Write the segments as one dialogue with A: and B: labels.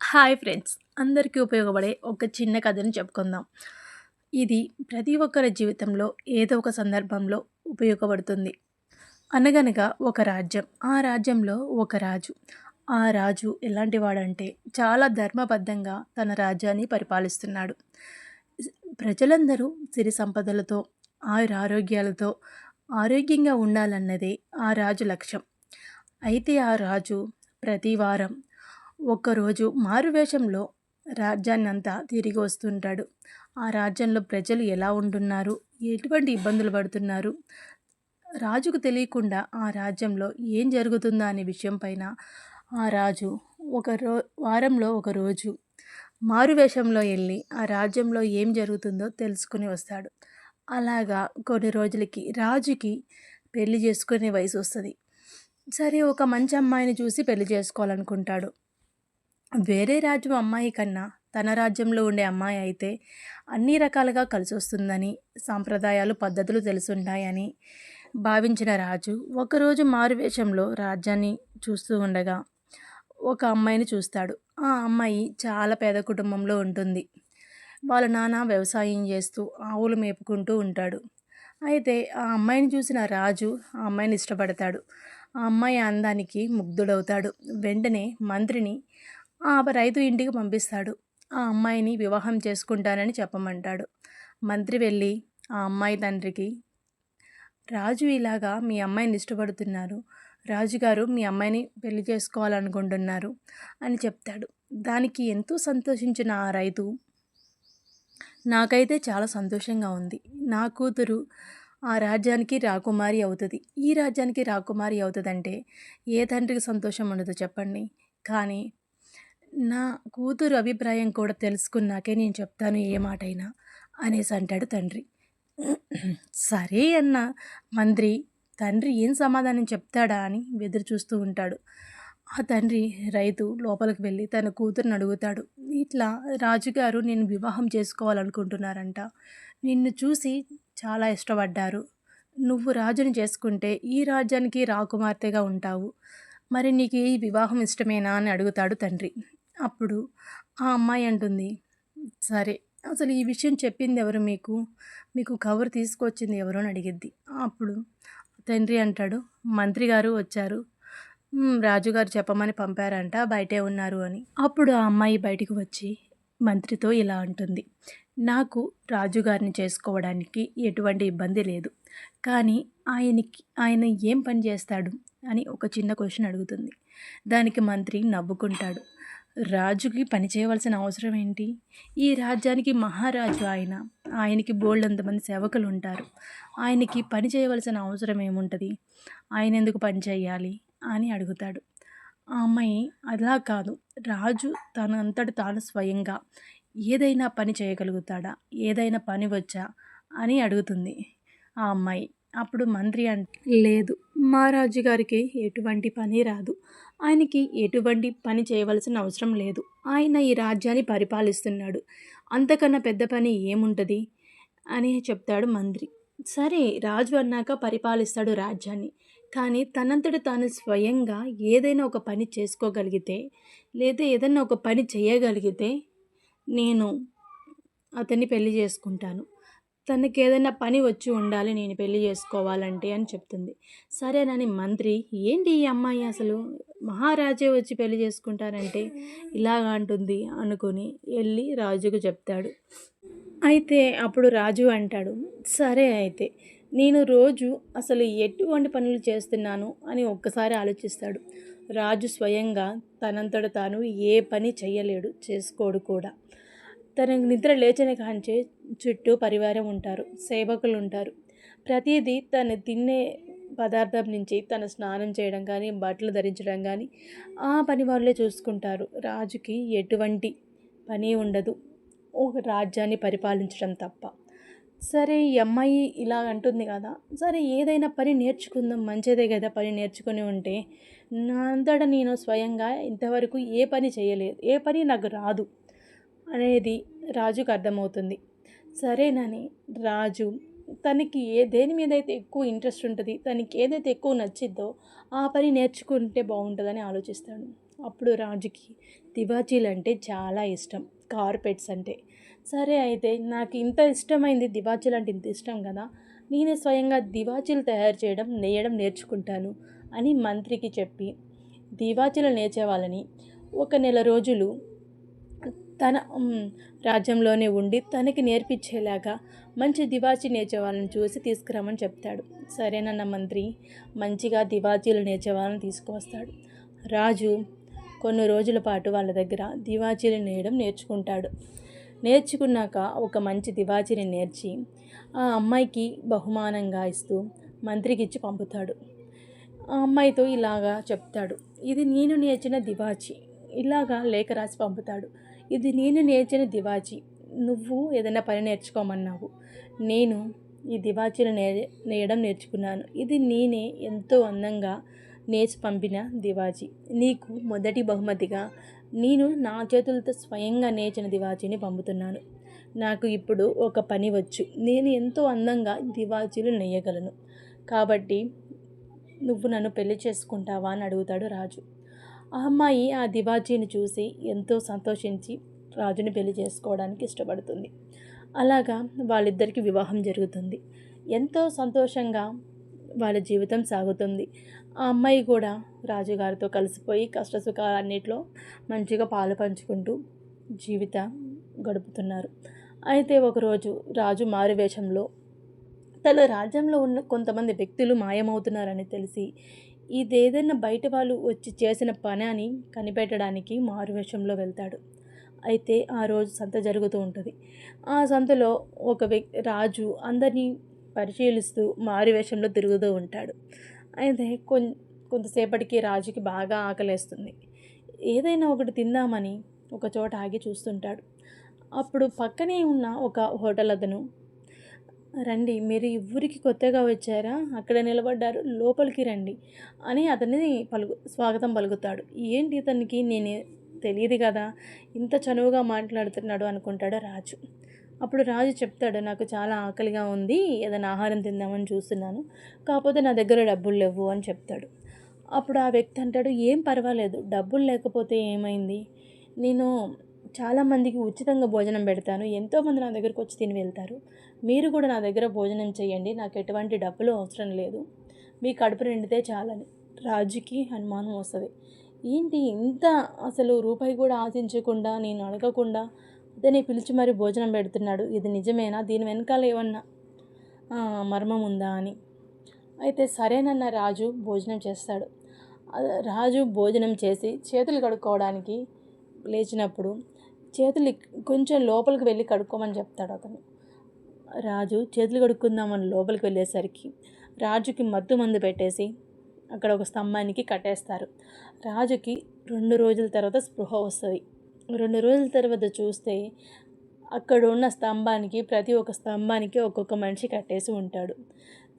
A: Hi friends అందరికీ ఉపయోగపడే ఒక చిన్న కథను చెప్పుకుందాం. ఇది ప్రతి ఒక్కరి జీవితంలో ఏదో ఒక సందర్భంలో ఉపయోగపడుతుంది. అనగనగా ఒక రాజ్యం ఆ రాజ్యంలో ఒక రాజు. ఆ రాజు ఎలాంటి వాడంటే చాలా ధర్మబద్ధంగా తన రాజ్యాన్ని పరిపాలిస్తున్నాడు. ప్రజలందరూ సిరి సంపదలతో ఆయురారోగ్యాలతో ఆరోగ్యంగా ఉండాలన్నదే ఆ రాజు లక్ష్యం. అయితే ఆ రాజు ప్రతి వారం ఒక్కరోజు మారువేషంలో రాజ్యాన్ని అంతా తిరిగి వస్తుంటాడు. ఆ రాజ్యంలో ప్రజలు ఎలా ఉంటున్నారు? ఎటువంటి ఇబ్బందులు పడుతున్నారు? రాజుకు తెలియకుండా ఆ రాజ్యంలో ఏం జరుగుతుందా అనే విషయం పైన ఆ రాజు ఒక రో వారంలో ఒక రోజు మారువేషంలో వెళ్ళి ఆ రాజ్యంలో ఏం జరుగుతుందో తెలుసుకుని వస్తాడు. అలాగా కొన్ని రోజులకి రాజుకి పెళ్ళి చేసుకునే వయసు వస్తుంది. సరే ఒక మంచి అమ్మాయిని చూసి పెళ్ళి చేసుకోవాలనుకుంటాడు. వేరే రాజ్యం అమ్మాయి కన్నా తన రాజ్యంలో ఉండే అమ్మాయి అయితే అన్ని రకాలుగా కలిసి వస్తుందని సాంప్రదాయాలు పద్ధతులు తెలుసుంటాయని భావించిన రాజు ఒకరోజు మారువేషంలో రాజ్యాన్ని చూస్తూ ఉండగా ఒక అమ్మాయిని చూస్తాడు. ఆ అమ్మాయి చాలా పేద కుటుంబంలో ఉంటుంది. వాళ్ళ నాన్న వ్యవసాయం చేస్తూ ఆవులు మేపుకుంటూ ఉంటాడు. అయితే ఆ అమ్మాయిని చూసిన రాజు ఆ అమ్మాయిని ఇష్టపడతాడు. ఆ అమ్మాయి అందానికి ముగ్ధుడవుతాడు. వెంటనే మంత్రిని ఆ రైతు ఇంటికి పంపిస్తాడు. ఆ అమ్మాయిని వివాహం చేసుకుంటానని చెప్పమంటాడు. మంత్రి వెళ్ళి ఆ అమ్మాయి తండ్రికి రాజు ఇలాగా మీ అమ్మాయిని ఇష్టపడుతున్నారు. రాజుగారు మీ అమ్మాయిని పెళ్ళి చేసుకోవాలనుకుంటున్నారు అని చెప్తాడు. దానికి ఎంతో సంతోషించిన ఆ రైతు నాకైతే చాలా సంతోషంగా ఉంది. నా కూతురు ఆ రాజ్యానికి రాకుమారి అవుతుంది. ఈ రాజ్యానికి రాకుమారి అవుతుందంటే ఏ తండ్రికి సంతోషం ఉండదు చెప్పండి. కానీ నా కూతురు అభిప్రాయం కూడా తెలుసుకున్నాకే నేను చెప్తాను ఏ మాటైనా అనేసి అంటాడు తండ్రి. సరే అన్న మంత్రి తండ్రి ఏం సమాధానం చెప్తాడా అని ఎదురు చూస్తూ ఉంటాడు. ఆ తండ్రి రైతు లోపలికి వెళ్ళి తన కూతురుని అడుగుతాడు. ఇట్లా రాజుగారు నేను వివాహం చేసుకోవాలనుకుంటున్నారంట. నిన్ను చూసి చాలా ఇష్టపడ్డారు. నువ్వు రాజుని చేసుకుంటే ఈ రాజ్యానికి రాకుమార్తెగా ఉంటావు. మరి నీకు ఈ వివాహం ఇష్టమేనా అని అడుగుతాడు తండ్రి. అప్పుడు ఆ అమ్మాయి అంటుంది సరే అసలు ఈ విషయం చెప్పింది ఎవరు మీకు? మీకు కవర్ తీసుకొచ్చింది ఎవరు? అని అడిగిద్ది. అప్పుడు తండ్రి అంటాడు మంత్రి గారు వచ్చారు. రాజుగారు చెప్పమని పంపారంట బయటే ఉన్నారు అని. అప్పుడు ఆ అమ్మాయి బయటికి వచ్చి మంత్రితో ఇలా అంటుంది నాకు రాజుగారిని చేసుకోవడానికి ఎటువంటి ఇబ్బంది లేదు. కానీ ఆయనకి ఆయన ఏం పని చేస్తాడు? అని ఒక చిన్న క్వశ్చన్ అడుగుతుంది. దానికి మంత్రి నవ్వుకుంటాడు. రాజుకి పని చేయవలసిన అవసరం ఏంటి? ఈ రాజ్యానికి మహారాజు ఆయన. ఆయనకి బోల్డంతమంది సేవకులు ఉంటారు ఆయనకి పని చేయవలసిన అవసరం ఏముంటుంది? ఆయన ఎందుకు పని చేయాలి అని అడుగుతాడు. ఆ అమ్మాయి అలా కాదు. రాజు తనంతట తాను స్వయంగా ఏదైనా పని చేయగలుగుతాడా? ఏదైనా పని వచ్చా? అని అడుగుతుంది ఆ అమ్మాయి. అప్పుడు మంత్రి అంట లేదు. మా రాజుగారికి ఎటువంటి పని రాదు. ఆయనకి ఎటువంటి పని చేయవలసిన అవసరం లేదు. ఆయన ఈ రాజ్యాన్ని పరిపాలిస్తున్నాడు. అంతకన్నా పెద్ద పని ఏముంటుంది? అని చెప్తాడు మంత్రి. సరే రాజు అన్నాక పరిపాలిస్తాడు రాజ్యాన్ని. కానీ తనంతట తాను స్వయంగా ఏదైనా ఒక పని చేసుకోగలిగితే లేదా ఏదైనా ఒక పని చేయగలిగితే నేను అతన్ని పెళ్ళి చేసుకుంటాను. తనకి ఏదైనా పని వచ్చి ఉండాలి నేను పెళ్ళి చేసుకోవాలంటే అని చెప్తుంది. సరేనని మంత్రి ఏంటి ఈ అమ్మాయి అసలు? మహారాజే వచ్చి పెళ్ళి చేసుకుంటారంటే ఇలాగ అంటుంది అనుకుని వెళ్ళి రాజుకు చెప్తాడు. అయితే అప్పుడు రాజు అంటాడు సరే అయితే నేను రోజు అసలు ఎటువంటి పనులు చేస్తున్నాను అని ఒక్కసారి ఆలోచిస్తాడు. రాజు స్వయంగా తనంతట తాను ఏ పని చేయలేడు చేసుకోడు కూడా. తన నిద్ర లేచిన కాంచే చుట్టూ పరివారం ఉంటారు సేవకులు ఉంటారు ప్రతిదీ తను తినే పదార్థం నుంచి తన స్నానం చేయడం కానీ బట్టలు ధరించడం కానీ ఆ పని వాళ్ళే చూసుకుంటారు. రాజుకి ఎటువంటి పని ఉండదు. ఒక రాజ్యాన్ని పరిపాలించడం తప్ప. సరే ఈ అమ్మాయి ఇలా అంటుంది కదా సరే ఏదైనా పని నేర్చుకుందాం మంచిదే కదా పని నేర్చుకుని ఉంటే. నా అంతటా నేను స్వయంగా ఇంతవరకు ఏ పని చేయలేదు. ఏ పని నాకు రాదు. అనేది రాజుకు అర్థమవుతుంది. సరేనని రాజు తనకి ఏ దేని మీద అయితే ఎక్కువ ఇంట్రెస్ట్ ఉంటుంది తనకి ఏదైతే ఎక్కువ నచ్చిద్దో ఆ పని నేర్చుకుంటే బాగుంటుందని ఆలోచిస్తాడు. అప్పుడు రాజుకి దివాచీలు అంటే చాలా ఇష్టం కార్పెట్స్ అంటే. సరే అయితే నాకు ఇంత ఇష్టమైంది దివాచీలు అంటే ఇంత ఇష్టం కదా నేనే స్వయంగా దివాచీలు తయారు చేయడం నేయడం నేర్చుకుంటాను అని మంత్రికి చెప్పి దివాచీలు నేర్చే వాళ్ళని ఒక నెల రోజులు తన రాజ్యంలోనే ఉండి తనకి నేర్పించేలాగా మంచి దివాచీ నేర్చేవాళ్ళని చూసి తీసుకురామని చెప్తాడు. సరేనన్న మంత్రి మంచిగా దివాచీలు నేర్చేవాళ్ళని తీసుకువస్తాడు. రాజు కొన్ని రోజుల పాటు వాళ్ళ దగ్గర దివాచీలు నేయడం నేర్చుకుంటాడు. నేర్చుకున్నాక ఒక మంచి దివాచీని నేర్చి ఆ అమ్మాయికి బహుమానంగా ఇస్తూ మంత్రికి ఇచ్చి పంపుతాడు. ఆ అమ్మాయితో ఇలాగా చెప్తాడు. ఇది నేను నేర్చిన దివాచి. ఇలాగా లేఖ రాసి పంపుతాడు. ఇది నేను నేర్చిన దివాచి. నువ్వు ఏదైనా పని నేర్చుకోమన్నావు. నేను ఈ దివాచీలు నే నేయడం నేర్చుకున్నాను. ఇది నేనే ఎంతో అందంగా నేర్చి పంపిన దివాజీ నీకు మొదటి బహుమతిగా నేను నా చేతులతో స్వయంగా నేర్చిన దివాజీని పంపుతున్నాను. నాకు ఇప్పుడు ఒక పని వచ్చు. నేను ఎంతో అందంగా దివాచీలు నేయగలను. కాబట్టి నువ్వు నన్ను పెళ్ళి చేసుకుంటావా అని అడుగుతాడు రాజు. ఆ అమ్మాయి ఆ దివాజీని చూసి ఎంతో సంతోషించి రాజుని పెళ్ళి చేసుకోవడానికి ఇష్టపడుతుంది. అలాగా వాళ్ళిద్దరికి వివాహం జరుగుతుంది. ఎంతో సంతోషంగా వాళ్ళ జీవితం సాగుతుంది. ఆ అమ్మాయి కూడా రాజుగారితో కలిసిపోయి కష్టసుఖాలన్నిట్లో మంచిగా పాలు పంచుకుంటూ జీవితం గడుపుతున్నారు. అయితే ఒకరోజు రాజు మారువేషంలో తన రాజ్యంలో ఉన్న కొంతమంది వ్యక్తులు మాయమవుతున్నారని తెలిసి ఇదేదైనా బయట వాళ్ళు వచ్చి చేసిన పని అని కనిపెట్టడానికి మారువేషంలో వెళ్తాడు. అయితే ఆ రోజు సంత జరుగుతూ ఉంటుంది. ఆ సంతలో ఒక వ్యక్తి రాజు అందరినీ పరిశీలిస్తూ మారువేషంలో తిరుగుతూ ఉంటాడు. అయితే కొం కొంతసేపటికి రాజుకి బాగా ఆకలేస్తుంది. ఏదైనా ఒకటి తిందామని ఒక చోట ఆగి చూస్తుంటాడు. అప్పుడు పక్కనే ఉన్న ఒక హోటల్ అతను రండి మీరు ఈ ఊరికి కొత్తగా వచ్చారా? అక్కడ నిలబడ్డారు లోపలికి రండి అని అతన్ని పలుకు స్వాగతం పలుకుతాడు. ఏంటి ఇతనికి? నేను తెలియదు కదా ఇంత చనువుగా మాట్లాడుతున్నాడు అనుకుంటాడు రాజు. అప్పుడు రాజు చెప్తాడు నాకు చాలా ఆకలిగా ఉంది ఏదైనా ఆహారం తిందామని చూస్తున్నాను కాకపోతే నా దగ్గర డబ్బులు లేవు అని చెప్తాడు. అప్పుడు ఆ వ్యక్తి అంటాడు ఏం పర్వాలేదు డబ్బులు లేకపోతే ఏమైంది? నేను చాలామందికి ఉచితంగా భోజనం పెడతాను. ఎంతోమంది నా దగ్గరకు వచ్చి తిని వెళ్తారు. మీరు కూడా నా దగ్గర భోజనం చేయండి. నాకు ఎటువంటి డబ్బులు అవసరం లేదు. మీ కడుపు నిండితే చాలని. రాజుకి అనుమానం వస్తుంది. ఏంటి ఇంత అసలు రూపాయి కూడా ఆశించకుండా నేను అడగకుండా అతనే పిలిచి మరి భోజనం పెడుతున్నాడు? ఇది నిజమేనా? దీని వెనకాల ఏమన్నా మర్మం ఉందా అని. అయితే సరేనన్న రాజు భోజనం చేస్తాడు. రాజు భోజనం చేసి చేతులు కడుక్కోవడానికి లేచినప్పుడు చేతులు కొంచెం లోపలికి వెళ్ళి కడుక్కోమని చెప్తాడు అతను. రాజు చేతులు కడుక్కుందామని లోపలికి వెళ్ళేసరికి రాజుకి మత్తు మందు పెట్టేసి అక్కడ ఒక స్తంభానికి కట్టేస్తారు. రాజుకి రెండు రోజుల తర్వాత స్పృహ వస్తుంది. రెండు రోజుల తర్వాత చూస్తే అక్కడ ఉన్న స్తంభానికి ప్రతి ఒక్క స్తంభానికి ఒక్కొక్క మనిషి కట్టేసి ఉంటాడు.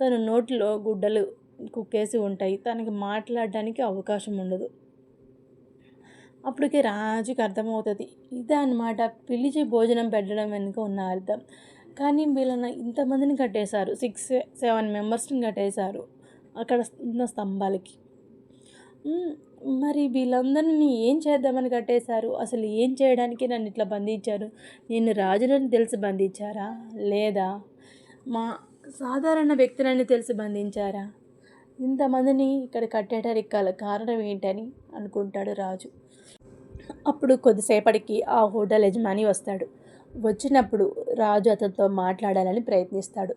A: తన నోట్లో గుడ్డలు కుక్కేసి ఉంటాయి. తనకి మాట్లాడడానికి అవకాశం ఉండదు. అప్పటికే రాజుకి అర్థమవుతుంది. ఇదే అనమాట పిలిచి భోజనం పెట్టడం వెనుక ఉన్న అర్థం. కానీ వీళ్ళని ఇంతమందిని కట్టేశారు. సిక్స్ సెవెన్ మెంబర్స్ని కట్టేశారు అక్కడ ఉన్న స్తంభాలకి. మరి వీళ్ళందరినీ ఏం చేద్దామని కట్టేశారు? అసలు ఏం చేయడానికి నన్ను ఇట్లా బంధించారు? నేను రాజునని తెలిసి బంధించారా? లేదా? మా సాధారణ వ్యక్తులని తెలిసి బంధించారా? ఇంతమందిని ఇక్కడ కట్టేటానికి గల కారణం ఏంటని అనుకుంటాడు రాజు. అప్పుడు కొద్దిసేపటికి ఆ హోటల్ యజమాని వస్తాడు. వచ్చినప్పుడు రాజు అతనితో మాట్లాడాలని ప్రయత్నిస్తాడు.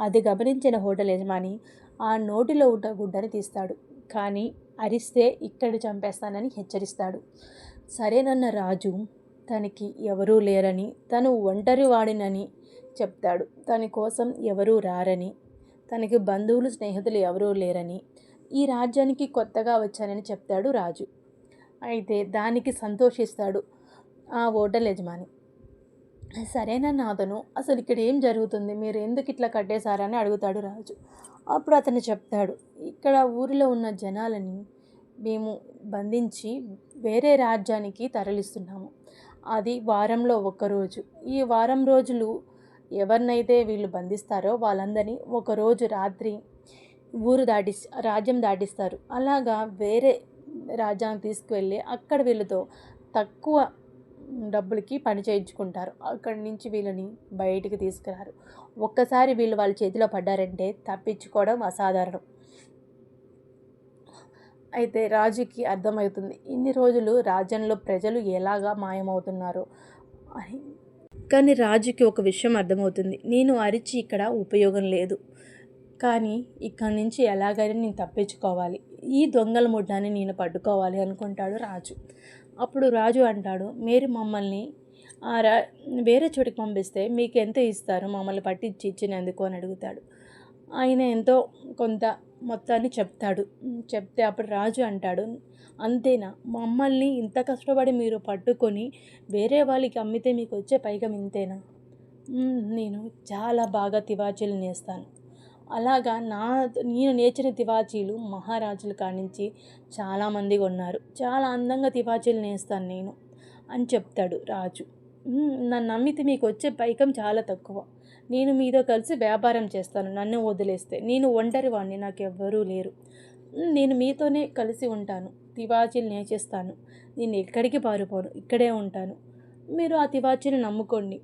A: అది గమనించిన హోటల్ యజమాని ఆ నోటిలో ఉన్న గుడ్డని తీస్తాడు. కానీ అరిస్తే ఇక్కడ చంపేస్తానని హెచ్చరిస్తాడు. సరేనన్న రాజు తనకి ఎవరూ లేరని తను ఒంటరి వాడినని చెప్తాడు. తన కోసం ఎవరూ రారని తనకి బంధువులు స్నేహితులు ఎవరూ లేరని ఈ రాజ్యానికి కొత్తగా వచ్చానని చెప్తాడు రాజు. అయితే దానికి సంతోషిస్తాడు ఆ హోటల్ యజమాని. సరేనన్న అతను అసలు ఇక్కడ ఏం జరుగుతుంది? మీరు ఎందుకు ఇట్లా కట్టేశారని అడుగుతాడు రాజు. అప్పుడు అతను చెప్తాడు ఇక్కడ ఊరిలో ఉన్న జనాలని మేము బంధించి వేరే రాజ్యానికి తరలిస్తున్నాము. అది వారంలో ఒక్కరోజు ఈ వారం రోజులు ఎవరినైతే వీళ్ళు బంధిస్తారో వాళ్ళందరినీ ఒకరోజు రాత్రి ఊరు దాటి రాజ్యం దాటిస్తారు. అలాగా వేరే రాజ్యానికి తీసుకువెళ్ళి అక్కడ వీళ్ళతో తక్కువ డబ్బులకి పని చేయించుకుంటారు. అక్కడి నుంచి వీళ్ళని బయటికి తీసుకురారు. ఒక్కసారి వీళ్ళు వాళ్ళ చేతిలో పడ్డారంటే తప్పించుకోవడం అసాధారణం. అయితే రాజుకి అర్థమవుతుంది ఇన్ని రోజులు రాజ్యంలో ప్రజలు ఎలాగా మాయమవుతున్నారో అని. కానీ రాజుకి ఒక విషయం అర్థమవుతుంది నేను అరిచి ఇక్కడ ఉపయోగం లేదు. కానీ ఇక్కడి నుంచి ఎలాగైనా నేను తప్పించుకోవాలి. ఈ దొంగల ముడ్డాన్ని నేను పట్టుకోవాలి అనుకుంటాడు రాజు. అప్పుడు రాజు అంటాడు మీరు మమ్మల్ని ఆ రా వేరే చోటికి పంపిస్తే మీకు ఎంత ఇస్తారు? మమ్మల్ని పట్టించి ఇచ్చినందుకు? అని అడుగుతాడు. ఆయన ఎంతో కొంత మొత్తాన్ని చెప్తాడు. చెప్తే అప్పుడు రాజు అంటాడు అంతేనా? మమ్మల్ని ఇంత కష్టపడి మీరు పట్టుకొని వేరే వాళ్ళకి అమ్మితే మీకు వచ్చే పైకం ఇంతేనా? నేను చాలా బాగా తివాచీలు నేస్తాను. అలాగా నా నేను నేర్చిన తివాచీలు మహారాజుల కానించి చాలామంది ఉన్నారు చాలా అందంగా తివాచీలు నేస్తాను నేను అని చెప్తాడు రాజు. నన్ను నమ్మితే మీకు వచ్చే పైకం చాలా తక్కువ. నేను మీతో కలిసి వ్యాపారం చేస్తాను నన్ను వదిలేస్తే. నేను ఒంటరి వాడిని నాకు ఎవ్వరూ లేరు నేను మీతోనే కలిసి ఉంటాను. తివాచీలు నేర్చేస్తాను నేను ఎక్కడికి పారిపోను? ఇక్కడే ఉంటాను. మీరు ఆ తివాచీని నమ్ముకోండి.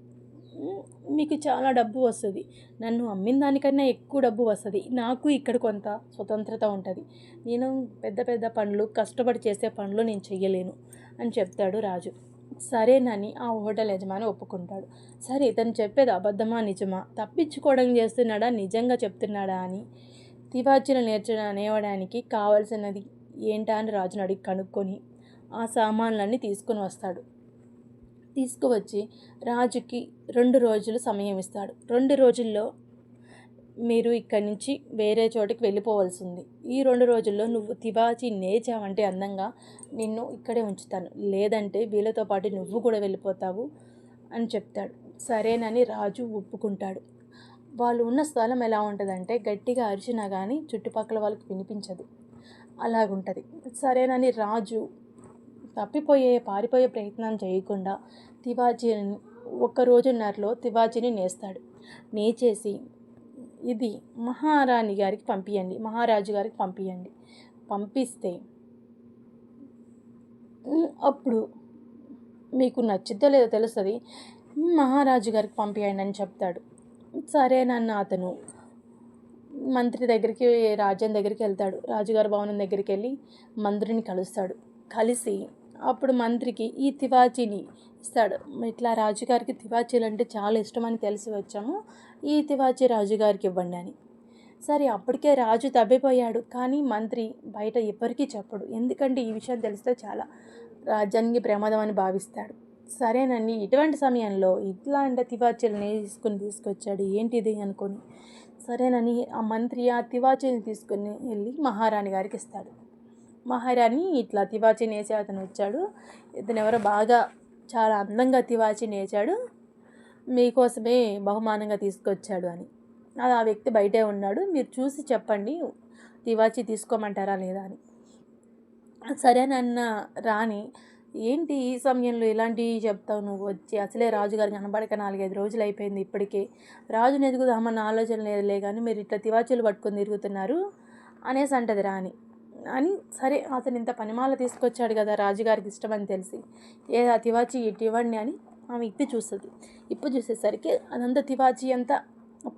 A: మీకు చాలా డబ్బు వస్తుంది. నన్ను అమ్మిన దానికన్నా ఎక్కువ డబ్బు వస్తుంది. నాకు ఇక్కడ కొంత స్వతంత్రత ఉంటుంది. నేను పెద్ద పెద్ద పనులు కష్టపడి చేసే పనులు నేను చెయ్యలేను అని చెప్తాడు రాజు. సరేనని ఆ హోటల్ యజమాని ఒప్పుకుంటాడు. సరే ఇతను చెప్పేది అబద్ధమా నిజమా? తప్పించుకోవడం చేస్తున్నాడా నిజంగా చెప్తున్నాడా అని తివాచీలు నేర్చడం అనేవడానికి కావాల్సినది ఏంటా అని రాజుని అడిగి కనుక్కొని ఆ సామాన్లన్నీ తీసుకొని వస్తాడు. తీసుకువచ్చి రాజుకి రెండు రోజులు సమయం ఇస్తాడు. రెండు రోజుల్లో మీరు ఇక్కడి నుంచి వేరే చోటికి వెళ్ళిపోవాల్సింది. ఈ రెండు రోజుల్లో నువ్వు తివాచి నేచావంటే అందంగా నిన్ను ఇక్కడే ఉంచుతాను. లేదంటే వీళ్ళతో పాటు నువ్వు కూడా వెళ్ళిపోతావు అని చెప్తాడు. సరేనని రాజు ఒప్పుకుంటాడు. వాళ్ళు ఉన్న స్థలం ఎలా ఉంటుందంటే గట్టిగా అరిచినా కానీ చుట్టుపక్కల వాళ్ళకి వినిపించదు. అలాగుంటుంది. సరేనని రాజు తప్పిపోయే పారిపోయే ప్రయత్నం చేయకుండా తివాజీ ఒక్క రోజున్నరలో తివాచీని నేస్తాడు. నేచేసి ఇది మహారాణి గారికి పంపించండి మహారాజు గారికి పంపించండి పంపిస్తే అప్పుడు మీకు నచ్చిద్దో లేదో తెలుస్తుంది. మహారాజు గారికి పంపించండి అని చెప్తాడు. సరేనన్న అతను మంత్రి దగ్గరికి రాజ్యం దగ్గరికి వెళ్తాడు. రాజుగారి భవనం దగ్గరికి వెళ్ళి మంత్రిని కలుస్తాడు. కలిసి అప్పుడు మంత్రికి ఈ తివాచీని ఇస్తాడు. ఇట్లా రాజుగారికి తివాచీలు అంటే చాలా ఇష్టమని తెలిసి వచ్చాము. ఈ తివాచీ రాజుగారికి ఇవ్వండి అని. సరే అప్పటికే రాజు తబ్బిపోయాడు. కానీ మంత్రి బయట ఎవ్వరికీ చెప్పడు. ఎందుకంటే ఈ విషయం తెలిస్తే చాలా రాజ్యానికి ప్రమాదం అని భావిస్తాడు. సరేనండి ఇటువంటి సమయంలో ఇట్లాంటి తివాచీలని తీసుకుని తీసుకొచ్చాడు. ఏంటిది? అనుకొని. సరేనని ఆ మంత్రి ఆ తివాచీని తీసుకుని వెళ్ళి మహారాణి గారికి ఇస్తాడు. మహారాణి ఇట్లా తివాచీ నేసే అతను వచ్చాడు. ఇతను ఎవరో బాగా చాలా అందంగా తివాచీ నేచాడు మీకోసమే బహుమానంగా తీసుకొచ్చాడు అని. అది ఆ వ్యక్తి బయటే ఉన్నాడు. మీరు చూసి చెప్పండి తివాచి తీసుకోమంటారా లేదా అని. సరేనన్న రాణి ఏంటి ఈ సమయంలో ఇలాంటివి చెప్తావు నువ్వు? వచ్చి అసలే రాజుగారు కనబడక నాలుగైదు రోజులు అయిపోయింది ఇప్పటికే. రాజుని ఎదుగుదామన్న ఆలోచన లేదులే కానీ మీరు ఇట్లా తివాచీలు పట్టుకొని తిరుగుతున్నారు అనేసి అంటది రాణి. అని సరే అతను ఇంత పనిమాల తీసుకొచ్చాడు కదా రాజుగారికి ఇష్టమని తెలిసి ఏ తివాచి తివాచీ ఇటు ఇవ్వండి అని ఆమె ఇప్పి చూస్తుంది. ఇప్పి చూసేసరికి అదంతా తివాచి అంతా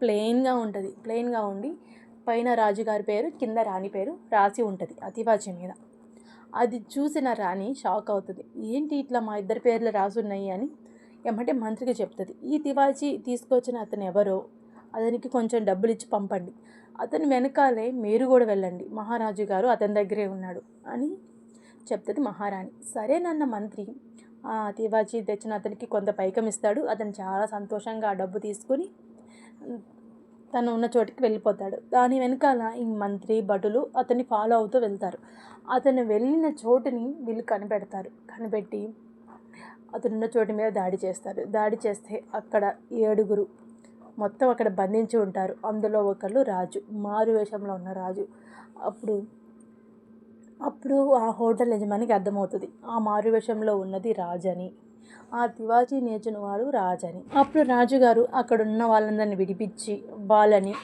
A: ప్లెయిన్గా ఉంటుంది ప్లెయిన్గా ఉండి పైన రాజుగారి పేరు కింద రాణి పేరు రాసి ఉంటుంది ఆ మీద. అది చూసిన రాణి షాక్ అవుతుంది. ఏంటి ఇట్లా మా ఇద్దరి పేర్లు రాసున్నాయి అని ఏమంటే మంత్రికి చెప్తుంది. ఈ తివాచి తీసుకొచ్చిన అతను ఎవరో అతనికి కొంచెం డబ్బులు ఇచ్చి పంపండి. అతని వెనకాలే మీరు కూడా వెళ్ళండి. మహారాజు గారు అతని దగ్గరే ఉన్నాడు అని చెప్తుంది మహారాణి. సరేనన్న మంత్రి. ఆ తివాజీ తెచ్చిన అతనికి కొంత పైకం ఇస్తాడు. అతను చాలా సంతోషంగా ఆ డబ్బు తీసుకొని తను ఉన్న చోటికి వెళ్ళిపోతాడు. దాని వెనకాల ఈ మంత్రి భటులు అతన్ని ఫాలో అవుతూ వెళ్తారు. అతను వెళ్ళిన చోటుని వీళ్ళు కనిపెడతారు. కనిపెట్టి అతనున్న చోటు మీద దాడి చేస్తారు. దాడి చేస్తే అక్కడ ఏడుగురు మొత్తం అక్కడ బంధించి ఉంటారు. అందులో ఒకళ్ళు రాజు మారు వేషంలో ఉన్న రాజు. అప్పుడు అప్పుడు ఆ హోటల్ యజమానికి అర్థమవుతుంది. ఆ మారు వేషంలో ఉన్నది రాజని. ఆ తివాచీ నేర్చిన వాడు రాజని. అప్పుడు రాజుగారు అక్కడ ఉన్న వాళ్ళందరిని విడిపించి వాళ్ళని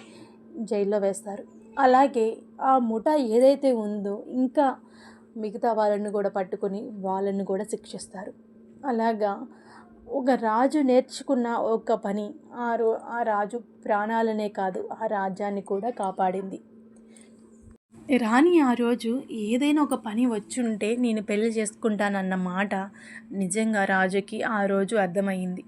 A: జైల్లో వేస్తారు. అలాగే ఆ ముఠ ఏదైతే ఉందో ఇంకా మిగతా వాళ్ళని కూడా పట్టుకొని వాళ్ళని కూడా శిక్షిస్తారు. అలాగా ఒక రాజు నేర్చుకున్న ఒక పని. ఆ రో ఆ రాజు ప్రాణాలనే కాదు ఆ రాజ్యాన్ని కూడా కాపాడింది. రాణి ఆ రోజు ఏదైనా ఒక పని వచ్చుంటే నేను పెళ్ళి చేసుకుంటానన్న మాట నిజంగా రాజుకి ఆ రోజు అర్థమైంది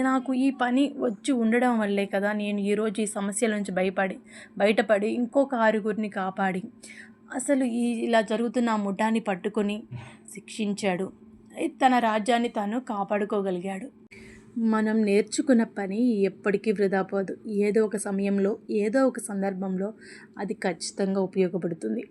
A: నాకు ఈ పని వచ్చి ఉండడం వల్లే కదా నేను ఈరోజు ఈ సమస్యల నుంచి భయపడి బయటపడి ఇంకొక ఆరుగురిని కాపాడి అసలు ఈ ఇలా జరుగుతున్న ముఠాన్ని పట్టుకొని శిక్షించాడు. తన రాజ్యాన్ని తాను కాపాడుకోగలిగాడు. మనం నేర్చుకున్న పని ఎప్పటికీ వృధా పోదు. ఏదో ఒక సమయంలో ఏదో ఒక సందర్భంలో అది ఖచ్చితంగా ఉపయోగపడుతుంది.